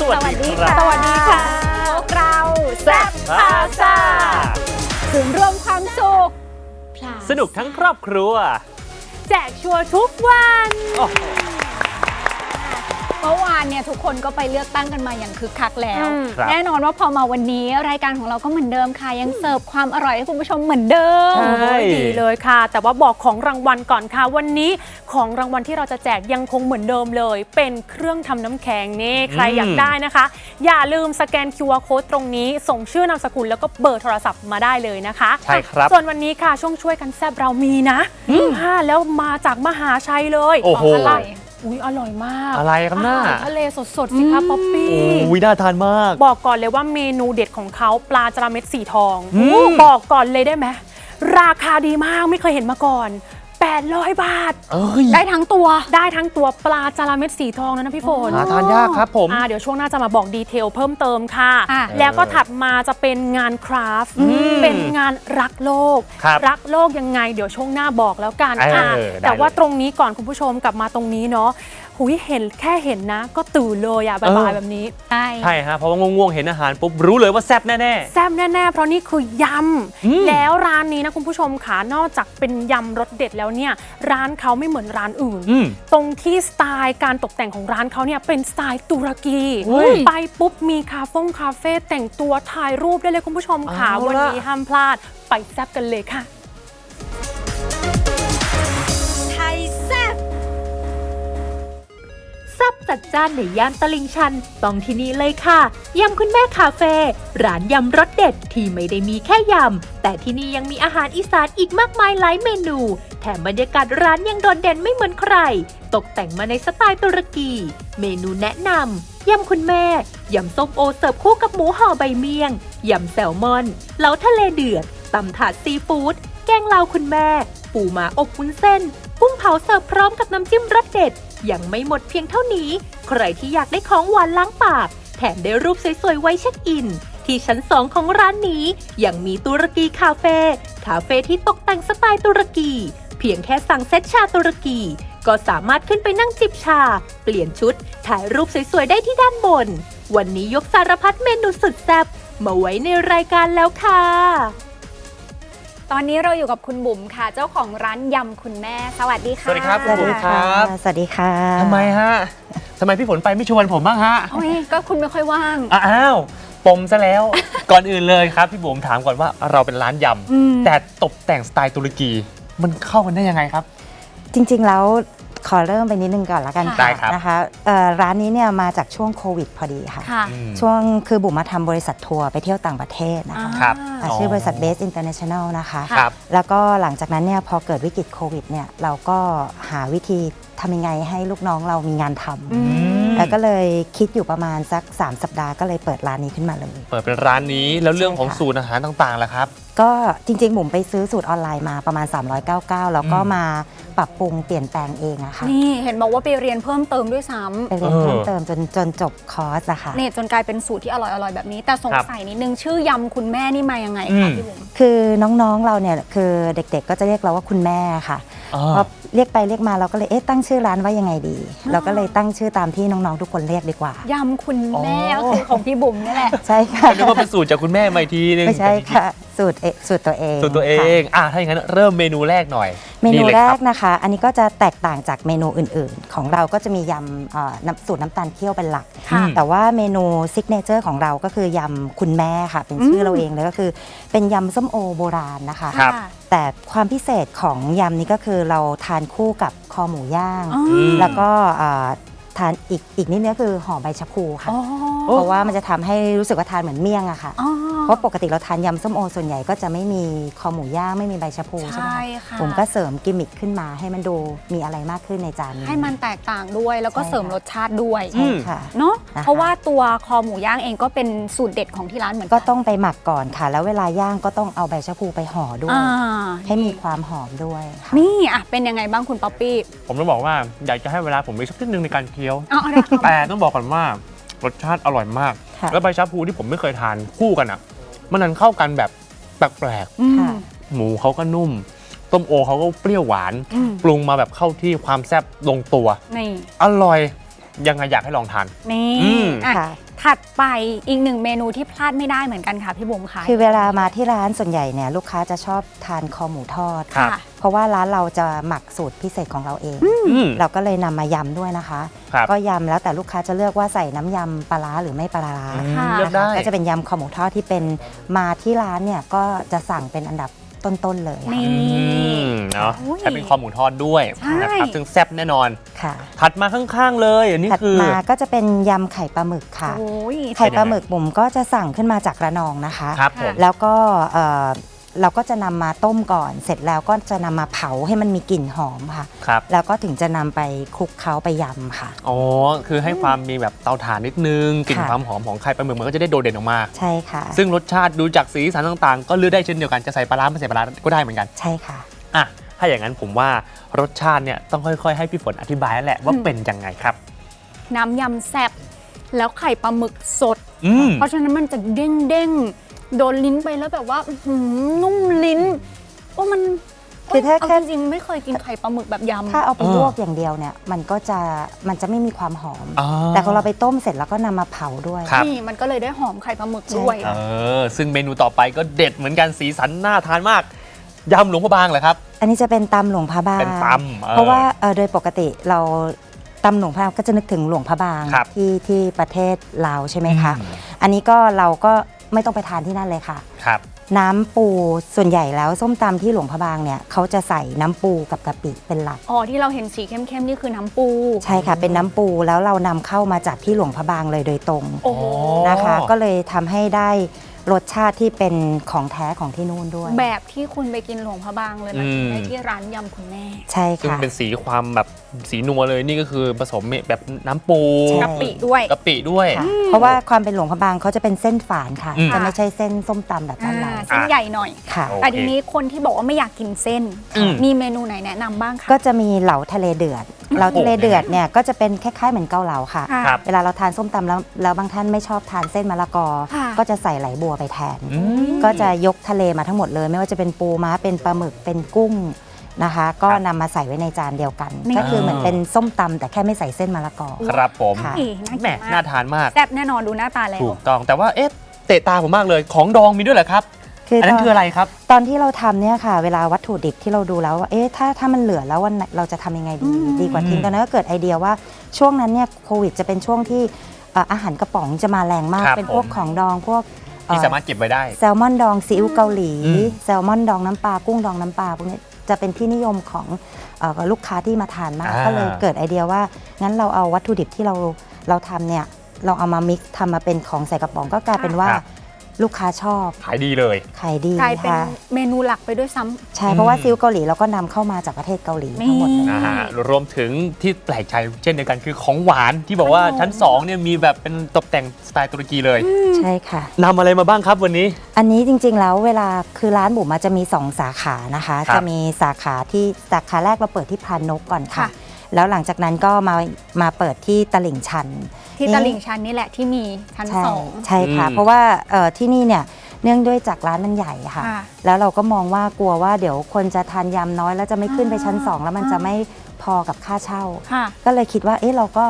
ดีค่ะสวัสดีค่ะพวกเราแซ่บพาซ่าถึงรวมความสุข สนุกทั้งครอบครัว แจกชัวร์ทุกวันโอ้โหเมื่อวานเนี่ยทุกคนก็ไปเลือกตั้งกันมาอย่างคึกคักแล้ว อืม ครับ แน่นอนว่าพอมาวันนี้รายการของเราก็เหมือนเดิมค่ะ ยังเสิร์ฟความอร่อยให้คุณผู้ชมเหมือนเดิม ใช่ โอ้ยดีเลยค่ะ แต่ว่าบอกของรางวัลก่อนค่ะ วันนี้ของรางวัลที่เราจะแจกยังคงเหมือนเดิมเลย เป็นเครื่องทำน้ำแข็งนี่ใครอืมอยากได้นะคะ อย่าลืมสแกน QR code ตรงนี้ส่งชื่อนามสกุลแล้วก็เบอร์โทรศัพท์มาได้เลยนะคะ ใช่ครับ ส่วนวันนี้ค่ะช่วงช่วยกันแซบเรามีนะค่ะแล้วมาจากมหาชัยเลยโอ้โหขงอะไร อุ้ยอร่อยมากอะไรครับหน้าอาหารทะเลสดๆสิคะป๊อปปี้ โอ้ยน่าทานมาก บอกก่อนเลยว่าเมนูเด็ดของเขาปลาจระเม็ดสีทองอืมบอกก่อนเลยได้ไหมราคาดีมากไม่เคยเห็นมาก่อน 800 บาท เอ้ยได้ทั้งตัวได้ทั้งตัวปลาจระเม็ดสีทองแล้วนะพี่ฝน หาทานยากครับผม อ่าเดี๋ยวช่วงหน้าจะมาบอกดีเทลเพิ่มเติมค่ะ อะแล้วก็ถัดมาจะเป็นงานคราฟต์อืมเป็นงานรักโลกครับรักโลกยังไง เดี๋ยวช่วงหน้าบอกแล้วกันเอออะได้แต่ว่าเลย ตรงนี้ก่อนคุณผู้ชมกลับมาตรงนี้เนาะ หุยเห็นแค่เห็นนะ ก็ตื่นเลยอะบ่ายๆแบบนี้ใช่ใช่ฮะเพราะว่าง่วงๆเห็นอาหารปุ๊บรู้เลยว่าแซ่บแน่แซ่บแน่ๆ เพราะนี่คือยอืมำแล้วร้านนี้นะคุณผู้ชมค่ะนอกจากเป็นยำรสเด็ดแล้วเนี่ยร้านเขาไม่เหมือนร้านอื่นๆอืมตรงที่สไตล์การตกแต่งของร้านเขาเนี่ยเป็นสไตล์ตุรกี เฮ้ยไปปุ๊บมีคาเฟ่งคาเฟ่แต่งตัวถ่ายรูปได้เลยคุณผู้ชมค่ะเอาล่ะวันนี้ห้ามพลาดไปแซ่บกันเลยค่ะ จัดจ้านในย่านตลิ่งชัน ต้องที่นี่เลยค่ะยำคุณแม่คาเฟ่ร้านยำรสเด็ดที่ไม่ได้มีแค่ยำ แต่ที่นี่ยังมีอาหารอีสานอีกมากมายหลายเมนู แถมบรรยากาศร้านยังโดดเด่นไม่เหมือนใคร ตกแต่งมาในสไตล์ตุรกี เมนูแนะนำยำคุณแม่ยำส้มโอเสิร์ฟคู่กับหมูห่อใบเมี่ยงยำแซลมอนเหลาทะเลเดือดตำถาดซีฟู้ดแกงลาวคุณแม่ ปูหมาอบวุ้นเส้นกุ้งเผาเสิร์ฟพร้อมกับน้ำจิ้มรสเด็ด ยังไม่หมดเพียงเท่านี้ ใครที่อยากได้ของหวานล้างปาก แถมได้รูปสวยๆ ไว้เช็คอิน ที่ชั้น2ของร้านนี้ ยังมีตุรกีคาเฟ่ คาเฟ่ที่ตกแต่งสไตล์ตุรกี เพียงแค่สั่งเซตชาตุรกี ก็สามารถขึ้นไปนั่งจิบชา เปลี่ยนชุด ถ่ายรูปสวยๆ ได้ที่ด้านบน วันนี้ยกสารพัดเมนูสุดแซ่บมาไว้ในรายการแล้วค่ะ ตอนนี้เราอยู่กับคุณบุ๋มค่ะ เจ้าของร้านยำคุณแม่ สวัสดีค่ะสวัสดีครับสวัสดีค่ะครับ สวัสดีค่ะทำไมฮะทำไมพี่ฝนไปไม่ชวนผมบ้างฮะโอ้ยก็คุณไม่ค่อยว่าง อ้าวปมซะแล้ว ก่อนอื่นเลยครับพี่บุ๋มถามก่อนว่าเราเป็นร้านยอืมำแต่ตกแต่งสไตล์ตุรกี มันเข้ากันได้ยังไงครับ จริงๆแล้ว ขอเริ่มไปนิดนึงก่อนละกันได้ค่ะครับ นะคะเอ่อร้านนี้เนี่ยมาจากช่วงโควิดพอดีค่ะ ค่ะอืม ช่วงคือบุ๋มมาทำบริษัททัวร์ไปเที่ยวต่างประเทศนะคะครับ อ่าชื่อบริษัท Base International นะคะ ครับ แล้วก็หลังจากนั้นเนี่ยพอเกิดวิกฤตโควิดเนี่ยเราก็หาวิธีทำยังไงให้ลูกน้องเรามีงานทำ อืม แล้วก็เลยคิดอยู่ประมาณสัก 3 สัปดาห์ก็เลยเปิดร้านนี้ขึ้นมาเลย เปิดเป็นร้านนี้แล้วเรื่องของใช่ค่ะสูตรอาหารต่างๆล่ะครับ ก็จริงๆบุ๋มไปซื้อสูตรออนไลน์มาประมาณ 399 แล้วก็อืมมาปรับปรุงเปลี่ยนแปลงเองอะค่ะนี่เห็นบอกว่าไปเรียนเพิ่มเติมด้วยซ้ไปเรียนเออเพิ่มเติมจนจนจบคอร์สอะค่ะำเนี่ยจนกลายเป็นสูตรที่อร่อยๆแบบนี้ แต่สงสัยนิดนึงชื่อยำคุณแม่นี่มายังไงอืคะมพี่บุ๋มคือน้องๆเราเนี่ยคือเด็กๆ ก็จะเรียกเราว่าคุณแม่ค่ะอ่าพอ เรียกไปเรียกมาเราก็เลยเอ๊ะตั้งชื่อร้านว่ายังไงดี เราก็เลยตั้งชื่อตามที่น้องๆทุกคนเรียกดีกว่า ยำคุณแม่อ๋ก็อคือของพี่บุ๋มนี่แหละ ใช่ค่ะก็นึกว่าเป็นสูตรจากคุณแม่มาอีกทีนึงไม่ใช่ค่ะ สูตรเอสูตรตัวเองสูตรตัวเอค่ะงอะถ้าอย่างนั้นเริ่มเมนูแรกหน่อยเมนูลยแรคกบนะคะ อันนี้ก็จะแตกต่างจากเมนูอื่นๆ ของเราก็จะมียำเอ่อน้ำสูตรน้ำตาลเคี่ยวเป็นหลัก ค่ะ แต่ว่าเมนูซิกเนเจอร์ของเราก็คือยำคุณแม่ค่ะ เป็นชื่อเราเองเลยก็คือ เป็นยำส้มโอโบราณนะคะ ครับค่ะแต่ความพิเศษของยำนี้ก็คือเราทานคู่กับคอหมูย่าง อ๋อม แล้วก็เอ่อทานอีกอีกนิดนึงก็คือห่อใบชะพูค่ะ อ๋อเพราะว่ามันจะทำให้รู้สึกว่าทานเหมือนเมี่ยงอะค่ะ อ๋อ เพราะปกติเราทานยำส้มโอส่วนใหญ่ก็จะไม่มีคอหมูย่างไม่มีใบชะพูใช่ไหมใช่คะค่ะ ผมก็เสริมกิมมิคขึ้นมาให้มันดูมีอะไรมากขึ้นในจานนี้ ให้มันแตกต่างด้วยแล้วก็ใช่เสริมค่ะรสชาติด้วยใช่ค่ะ เนาะนะคะ เพราะว่าตัวคอหมูย่างเองก็เป็นสูตรเด็ดของที่ร้านเหมือนนก็ต้องไปหมักก่อนค่ะ แล้วเวลาย่างก็ต้องเอาใบชะพูไปห่อด้วย อ่าให้มีความหอมด้วยค่ะ นี่อะเป็นยังไงบ้างคุณป๊อปปี้ผมต้องบอกว่าอยากจะให้เวลาผมอีกสักนิดนึงในการเคี้ยวเอาเอาเอาแต่ต้องบอกก่อนว่ารสชาติอร่อยมาก ค่ะ แล้วใบชาพูที่ผมไม่เคยทานคู่กันอะ มันนั้นเข้ากันแบบแปลกอืมค่ะ ๆหมูเขาก็นุ่ม ต้มโอเขาก็เปรี้ยวหวานอืมปรุงมาแบบเข้าที่ความแซ่บลงตัว นี่ อร่อย ยังไงอยากให้ลองทาน นี่อืม อะค่ะ ถัดไปอีกหนึ่งเมนูที่พลาดไม่ได้เหมือนกันค่ะพี่บุ๋มค่ะ คือเวลามาที่ร้านส่วนใหญ่เนี่ยลูกค้าจะชอบทานคอหมูทอด ครับค่ะเพราะว่าร้านเราจะหมักสูตรพิเศษของเราเอง อืม เราก็เลยนำมายำด้วยนะคะ ครับ ก็ยำแล้วแต่ลูกค้าจะเลือกว่าใส่น้ำยำปลาร้าหรือไม่ปลาร้าอืมค่ะ เลือกได้ ก็จะเป็นยำคอหมูทอดที่เป็นมาที่ร้านเนี่ยก็จะสั่งเป็นอันดับ ต้นๆเลยค่ะ นี่ อืมเนาะอุ้ยใช้เป็นคอหมูทอดด้วยใช่ นะครับซึ่งแซ่บแน่นอน ค่ะถัดมาข้างๆเลย อันนี้ถัดคือ มาก็จะเป็นยำไข่ปลาหมึกค่ะ โอ้ย ไข่ปลาหมึกบุ๋มก็จะสั่งขึ้นมาจากระนองนะคะ ครับผม แล้วก็เอ่อ เราก็จะนำมาต้มก่อน เสร็จแล้วก็จะนำมาเผาให้มันมีกลิ่นหอมค่ะ ครับ แล้วก็ถึงจะนำไปคลุกเคล้าไปยำค่ะ อ๋อ คือให้ความมีแบบเตาถ่านนิดนึงกลิ่นค่ะ ความหอมของไข่ปลาหมึกมันก็จะได้โดดเด่นออกมา ใช่ค่ะ ซึ่งรสชาติดูจากสีสันต่างๆ ก็เลือกได้เช่นเดียวกันจะใส่ปลาร้าไม่ใส่ปลาร้าก็ได้เหมือนกันใช่ค่ะ อะถ้าอย่างนั้นผมว่ารสชาติเนี่ยต้องค่อยๆ ให้พี่ฝนอธิบายแล้วแหละว่าเป็นยังไงครับ น้ำยำแซ่บแล้วไข่ปลาหมึกสด อืม เพราะฉะนั้นมันจะเด้งเด้งๆ โดนลิ้นไปแล้วแบบว่าอื้อหือนุ่มลิ้นว่ามันคือถ้าเาแค่ จริงๆไม่เคยกินไข่ปลาหมึกแบบยำ ถ้าเอาไปเออลวกอย่างเดียวเนี่ย มันก็จะมันจะไม่มีความหอมอ่าแต่พอเราไปต้มเสร็จแล้วก็นำมาเผาด้วย ครับ นี่มันก็เลยได้หอมไข่ปลาหมึกใช่ด้วย เออ ซึ่งเมนูต่อไปก็เด็ดเหมือนกันสีสันน่าทานมากยำหลวงพระบางเหรอครับ อันนี้จะเป็นตำหลวงพระบางเป็นตำเออเพราะว่าเอ่อโดยปกติเราตำหลวงพระบางก็จะนึกถึงหลวงพระบางครับที่ที่ประเทศลาวใช่ไหมคะ อืม อันนี้ก็เราก็ ไม่ต้องไปทานที่นั่นเลยค่ะ ครับ น้ำปูส่วนใหญ่แล้วส้มตำที่หลวงพระบางเนี่ยเขาจะใส่น้ำปูกับกะปิเป็นหลัก อ๋อที่เราเห็นสีเข้มๆนี่คือน้ำปู ใช่ค่ะ เป็นน้ำปูแล้วเรานำเข้ามาจากที่หลวงพระบางเลยโดยตรงโอ้โห นะคะ ก็เลยทำให้ได้ รสชาติที่เป็นของแท้ของที่นู่นด้วย แบบที่คุณไปกินหลวงพระบางเลยมากินได้อืมที่ร้านยำคุณแม่ ใช่ซึ่งค่ะเป็นสีความแบบสีนัวเลยนี่ก็คือผสมแบบน้ำปูใช่กะปิด้วย กะปิด้วย ค่ะเพราะว่าความเป็นหลวงพระบางเขาจะเป็นเส้นฝานค่ะอืม จะไม่ใช่เส้นส้มตำแบบบ้านเราอ่าเส้นใหญ่หน่อย ค่ะ โอเค แต่ทีนี้คนที่บอกว่าไม่อยากกินเส้น อืม มีเมนูไหนแนะนำบ้างคะก็จะมีเหลาทะเลเดือด เหลาทะเลเดือดเนี่ยก็จะเป็นคล้ายๆเหมือนเกาเหลาค่ะค่ะครับ เวลาเราทานส้มตำแล้วแล้วบางท่านไม่ชอบทานเส้นมะละกอ ค่ะ ก็จะใส่ไหลบัวไปแทนอืมก็จะยกทะเลมาทั้งหมดเลย ไม่ว่าจะเป็นปูม้าเป็นปลาหมึกเป็นกุ้งนะคะ ก็นำมาใส่ไว้ในจานเดียวกันนี่ก็คือเหมือนเป็นส้มตำแต่แค่ไม่ใส่เส้นมะละกอ ครับผมค่ะอีน่าแหมกินน่ามากทานมาก แซ่บแน่นอนดูหน้าตาแล้ว ถูกต้องแต่ว่าเอ๊ะเตะตาผมมากเลยของดองมีด้วยเหรอครับคืออันตนั้อนนคืออะไรครับ ตอนที่เราทำเนี่ยค่ะ เวลาวัตถุดิบที่เราดูแล้วว่าเอ๊ะถ้าถ้ามันเหลือแล้ววันไหนเราจะทำยังไงดี อืม ดีกว่าทิ้งตอนนั้นก็เกิดไอเดียว่าช่วงนั้นเนี่ยโควิดจะเป็นช่วงที่เอ่ออาหารกระป๋องจะมาแรงมาก ครับเป็นพวกผมของดองพวกเอ่อ ที่สามารถเก็บไว้ได้ แซลมอนดองซีอิ๊วเกาหลี อืม แซลมอนดองน้ำปลากุ้งดองน้ำปลาพวกนี้จะเป็นที่นิยมของเอ่อลูกค้าที่มาทานมาก อ่า ก็เลยเกิดไอเดียว่า งั้นเราเอาวัตถุดิบที่เราเราทำเนี่ยเราเอามามิกซ์ทำมาเป็นของใส่กระป๋องก็กลายเป็นว่า ครับ ลูกค้าชอบขายดีเลย ขายดีกลายเป็นค่ะเมนูหลักไปด้วยซ้ำ ใช่ เพราะว่าซีอิ๊วเกาหลีเราก็นำเข้ามาจากประเทศเกาหลีทั้งหมดเลย นะฮะรวมถึงที่แปลกใจเช่นเดียวกันคือของหวานที่บอกว่าขนม ชั้น2เนี่ยมีแบบเป็นตกแต่งสไตล์ตุรกีเลยใช่ค่ะ นำอะไรมาบ้างครับวันนี้ อันนี้จริงๆแล้วเวลาคือร้านบุ๋มอะจะมี 2 สาขานะคะ ครับจะมีสาขาที่สาขาแรกเราเปิดที่พรานนกก่อนค่ะ ค่ะ แล้วหลังจากนั้นก็มามาเปิดที่ตลิ่งชันที่นี่ตลิ่งชันนี่แหละที่มีชั้นใช่สอง ใช่ค่ะ อืม เพราะว่าเอ่อที่นี่เนี่ยเนื่องด้วยจากร้านมันใหญ่ค่ะ ค่ะแล้วเราก็มองว่ากลัวว่าเดี๋ยวคนจะทานยำน้อย แล้วจะไม่ขึ้นไปชั้น 2 แล้วมันจะไม่พอกับค่าเช่า ค่ะ ก็เลยคิดว่าเอ๊ะเราก็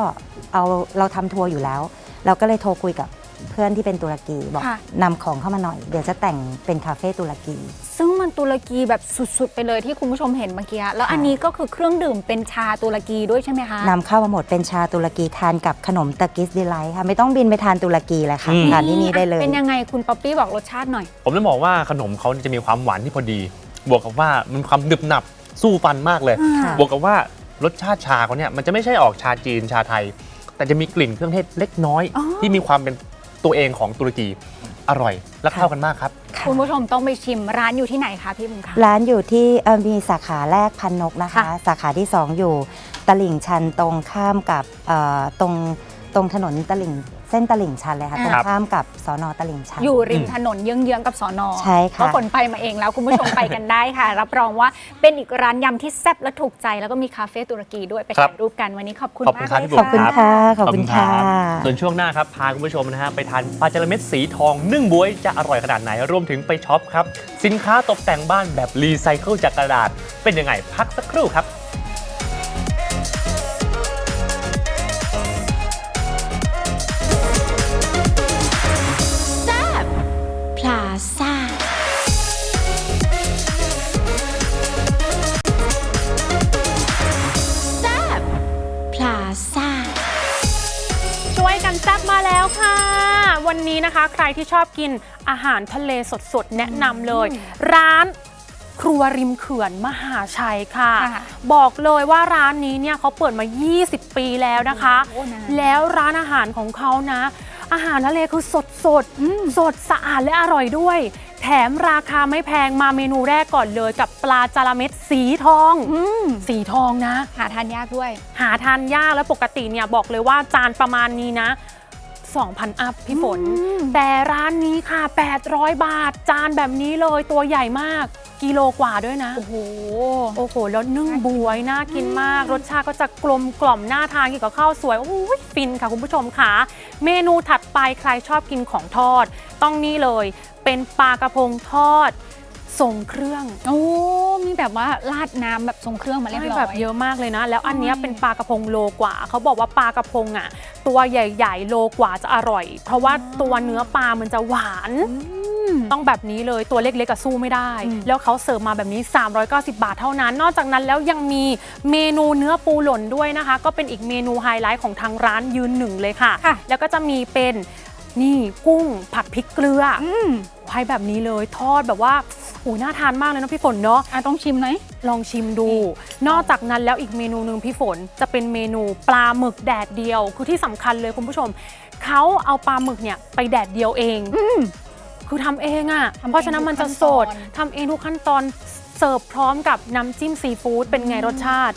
เอาเราทำทัวร์อยู่แล้ว เราก็เลยโทรคุยกับ เพื่อนที่เป็นตุรกีบอกค่ะ นำของเข้ามาหน่อย เดี๋ยวจะแต่งเป็นคาเฟ่ตุรกี ซึ่งมันตุรกีแบบสุดๆ ไปเลยที่คุณผู้ชมเห็นเมื่อกี้ แล้วค่ะอันนี้ก็คือเครื่องดื่มเป็นชาตุรกีด้วยใช่ไหมคะ นำเข้ามาหมดเป็นชาตุรกีทานกับขนมตะกิสดีไลท์ค่ะ ไม่ต้องบินไปทานตุรกีเลยค่ะอืม ทานที่นี่ได้เลย เป็นยังไงคุณป๊อปปี้บอกรสชาติหน่อย ผมจะบอกว่าขนมเขาจะมีความหวานที่พอดี บวกกับว่ามันความดึบหนับสู้ฟันมากเลย ค่ะ บวกกับว่ารสชาติชาเขาเนี่ยมันจะไม่ใช่ออกชาจีนชาไทย แต่จะมีกลิ่นเครื่องเทศเล็กน้อย อ๋อ ที่มีความเป็น ตัวเองของตุรกีอร่อยและเข้ากันมากครับค่ะคุณผู้ชมต้องไปชิมร้านอยู่ที่ไหนคะพี่บุ๋มคะ ร้านอยู่ที่เอ่อมีสาขาแรกพันนกนะคะ ค่ะ สาขาที่ 2 อยู่ตลิ่งชันตรงข้ามกับเอ่อตรงตรงถนนตลิ่ง เส้นตลิ่งชันเลยค่ะอ่าตรงข้ามกับสอนอตลิ่งชัน อยู่ริมถนนเยื้องๆกับสอนอใช่ค่ะเพราะฝนไปมาเองแล้วคุณผู้ชมไปกันได้ค่ะ รับรองว่าเป็นอีกร้านยำที่แซ่บและถูกใจ แล้วก็มีคาเฟ่ตุรกีด้วยไปครัถ่าบยรูปกันวันนี้ขอบคุณขอบคุมาณกครับเลยพี่บุ๋ขอบคุณค่ะขอบคุณค่ะส่วนช่วงหน้าครับพาคุณผู้ชมนะฮะไปทานปลาจาระเม็ดสีทองนึ่งบวยจะอร่อยขนาดไหนรวมถึงไปช็อปครับสินค้าตกแต่งบ้านแบบรีไซเคิลจากกระดาษ เป็นยังไงพักสักครู่ครับ ช่วยกันแซ่บมาแล้วค่ะ วันนี้นะคะใครที่ชอบกินอาหารทะเลสดๆ แนะนำเลย ร้านครัวริมเขื่อนมหาชัยค่ะ ค่ะบอกเลยว่าร้านนี้เนี่ยเขาเปิดมา 20 ปีแล้วนะคะโแล้วร้านอาหารของเขานะ อาหารทะเลคือสดสดๆสดสะอาดและอร่อยด้วย แถมราคาไม่แพงมาเมนูแรกก่อนเลยกับปลาจาระเม็ดสีทอง อืมสีทองนะ หาทานยากด้วย หาทานยากแล้วปกติเนี่ยบอกเลยว่าจานประมาณนี้นะ 2,000 อัพพี่ฝนแต่ร้านนี้ค่ะ 800 บาท จานแบบนี้เลยตัวใหญ่มาก กิโลกว่าด้วยนะ โอ้โห โอ้โห แล้วนึ่งบวย น่ากินมาก รสชาติก็จะกลมกล่อมน่าทานกินกับข้าวสวยโอ้ยฟินค่ะคุณผู้ชมค่ะ เมนูถัดไปใครชอบกินของทอด ต้องนี่เลย เป็นปลากระพงทอดส่งเครื่องโอ้มีแบบว่าราดน้ำแบบทรงเครื่องมาเรียบใช่ร้อยแบบเยอะมากเลยนะ แล้วอันเนี้ยใช่เป็นปลากระพงโลกว่า เขาบอกว่าปลากระพงอะ ตัวใหญ่ๆ โลกว่าจะอร่อย เพราะว่าตัวเนื้อปลามันจะหวานต้องแบบนี้เลยตัวเล็กๆกับสู้ไม่ได้ แล้วเขาเสิร์ฟมาแบบนี้ 390 บาทเท่านั้น นอกจากนั้นแล้วยังมีเมนูเนื้อปูหล่นด้วยนะคะ ก็เป็นอีกเมนูไฮไลท์ของทางร้านยืนหนึ่งเลยค่ะค่ะแล้วก็จะมีเป็นนี่กุ้งผัดพริกเกลือ ออืมให้แบบนี้เลยทอดแบบว่าโอ้ยน่าทานมากเลยนะพี่ฝนเนาะอะต้องชิมหน่อยลองชิมดู นอกจากนั้นแล้วอีกเมนูหนึ่งพี่ฝนจะเป็นเมนูปลาหมึกแดดเดียว คือที่สำคัญเลยคุณผู้ชมเขาเอาปลาหมึกเนี่ยไปแดดเดียวเองคือทำเองอะ่ะทำเองเพราะฉะนั้นมันจะสดทุกขั้นตอนทำเองทุกขั้นตอนเสิร์ฟพร้อมกับน้ำจิ้มซีฟู้ดเป็นไงรสชาติ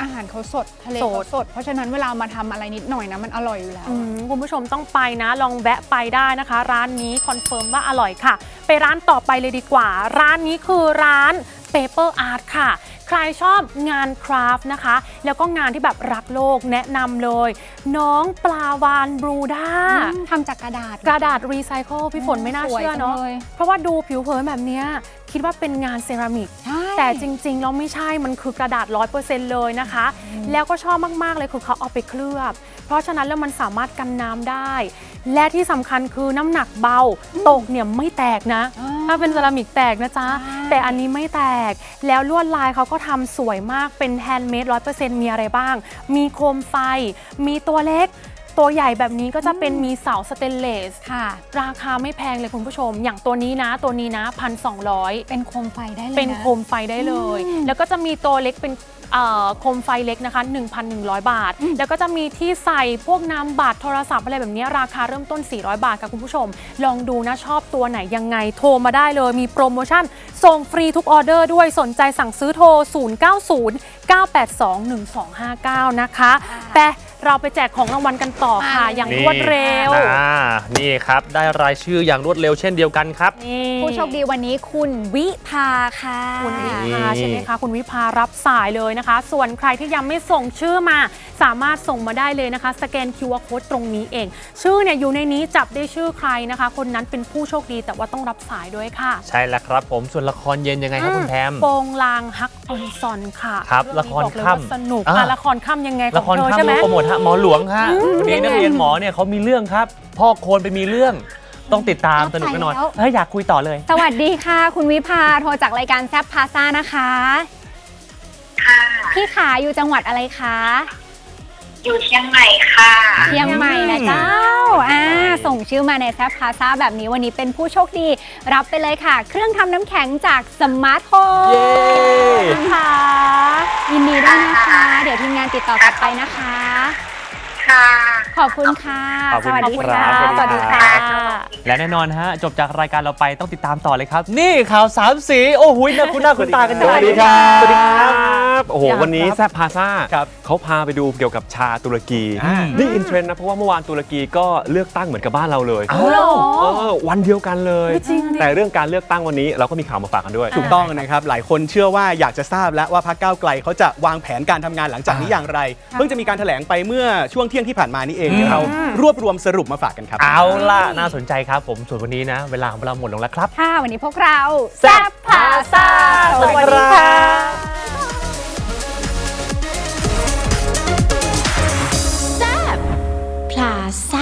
อาหารเขาสดทะเลสเขาดสด เพราะฉะนั้นเวลามาทำอะไรนิดหน่อยนะมันอร่อยอยู่แล้วอืมคุณผู้ชมต้องไปนะ ลองแวะไปได้นะคะ ร้านนี้คอนเฟิร์มว่าอร่อยค่ะ ไปร้านต่อไปเลยดีกว่า ร้านนี้คือร้าน Paper Art ค่ะ ใครชอบงานคราฟต์นะคะ แล้วก็งานที่แบบรักโลกแนะนำเลย น้องปลาวานบรูด้าอืมทำจากกระดาษ กระดาษรีไซเคิลพี่ฝนไม่น่าสวยเชื่อเนาะจังเลยเพราะว่าดูผิวเผินแบบเนี้ย คิดว่าเป็นงานเซรามิก ใช่ แต่จริงๆแล้วไม่ใช่มันคือกระดาษ 100%เลยนะคะ แล้วก็ชอบมากๆเลยคือเขาเอาไปเคลือบ เพราะฉะนั้นแล้วมันสามารถกันน้ำได้ และที่สำคัญคือน้ำหนักเบา ตกเนี่ยไม่แตกนะ อ่าถ้าเป็นเซรามิกแตกนะจ๊ะ ใช่ แต่อันนี้ไม่แตก แล้วลวดลายเขาก็ทำสวยมากเป็นแฮนด์เมดร้อยเปอร์เซ็นต์มีอะไรบ้าง มีโคมไฟ มีตัวเล็ก ตัวใหญ่แบบนี้ก็จะเป็นมีเสาสเตนเลส ค่ะ ราคาไม่แพงเลยคุณผู้ชม อย่างตัวนี้นะ ตัวนี้นะพันสองเป็นโคมไฟได้เลยนะเป็นโคมไฟได้เลยแล้วก็จะมีตัวเล็กเป็นเอ่อโคมไฟเล็กนะคะ 1,100 บาทแล้วก็จะมีที่ใส่พวกน้ำบัตรโทรศัพท์อะไรแบบนี้ราคาเริ่มต้น 400 บาทค่ะคุณผู้ชม ลองดูนะชอบตัวไหนยังไงโทรมาได้เลยมีโปรโมชั่น ส่งฟรีทุกออเดอร์ด้วยสนใจสั่งซื้อโทร 0909821259 นะคะแต่เราไปแจกของรางวัลกันต่อค่ะ อย่างรวดเร็วอ่านี่ครับ ได้รายชื่ออย่างรวดเร็วเช่นเดียวกันครับนี่ผู้โชคดีวันนี้คุณวิภาค่ะ คุณวินี่ภาใช่ไหมคะ คุณวิภารับสายเลยนะคะ ส่วนใครที่ยังไม่ส่งชื่อมา สามารถส่งมาได้เลยนะคะ สแกน QR Code ตรงนี้เอง ชื่อเนี่ยอยู่ในนี้จับได้ชื่อใครนะคะ คนนั้นเป็นผู้โชคดีแต่ว่าต้องรับสายด้วยค่ะ ใช่แล้วครับผมส่วนละครเย็นยังไงครับคุณแพม โปงลางฮักออนซอนค่ะครับเองนี้ละครบอกเลยว่าค่ำสนุกอ่าอะ ละครค่ำยังไงขละองครเธอข้ามใช่ไหมโปรโมทฮะหมอหลวงฮะอืมวันนี้ยังไงนักเรียนหมอเนี่ยเขามีเรื่องครับ พ่อโคนไปมีเรื่องต้องติดตามสนุกแน่นอนแล้ว เฮ้ยอยากคุยต่อเลย สวัสดีค่ะ คุณวิภาโทรจากรายการแซฟพาซ่านะคะ ค่ะ พี่ขาอยู่จังหวัดอะไรคะ อยู่เชียงใหม่ค่ะ เชียงใหม่นะเจ้า อ่า ส่งชื่อมาในแซฟพาซ่าแบบนี้วันนี้เป็นผู้โชคดี รับไปเลยค่ะ เครื่องทำน้ำแข็งจากสมาร์ทโฮมเย้ค่ะยินดีด้วยนะคะ เดี๋ยวทีมงานติดต่อกลับไปนะคะ ค่ะ ขอบคุณค่ะ ขอบคุณสวัสดีค่ะครับสวัสดีค่ะ และแน่นอนฮะ จบจากรายการเราไปต้องติดตามต่อเลยครับ นี่ข่าวสามสี โอ้โหน่าคุ้นหน้าคุ้นตากันอยู่สวัสดีครับ สวัสดีครับโอ้โหอยากวันนี้ครับแซบพาซ่าครับเขาพาไปดูเกี่ยวกับชาตุรกีอ่านี่อินเทรนด์นะ เพราะว่าเมื่อวานตุรกีก็เลือกตั้งเหมือนกับบ้านเราเลยอ้าวเหรอ เออวันเดียวกันเลยจริงดิแต่เรื่องการเลือกตั้งวันนี้เราก็มีข่าวมาฝากกันด้วย ถูกต้องนะครับ หลายคนเชื่อว่าอยากจะทราบแล้วว่าพรรคก้าวไกลเขาจะวางแผนการทำงานหลังจากนี้อย่างไร เพิ่งจะมีการแถลงไปเมื่อช่วงเที่ยงที่ผ่านมานี่เองเองเรารวบรวมสรุปมาฝากกันครับ เอาล่ะน่าสนใจครับผมส่วนวันนี้นะ เวลาของเราหมดลงแล้วครับ ค่ะวันนี้พวกเราแซ่บพาซ่าสวัสดีค่ะ แซ่บพาซ่า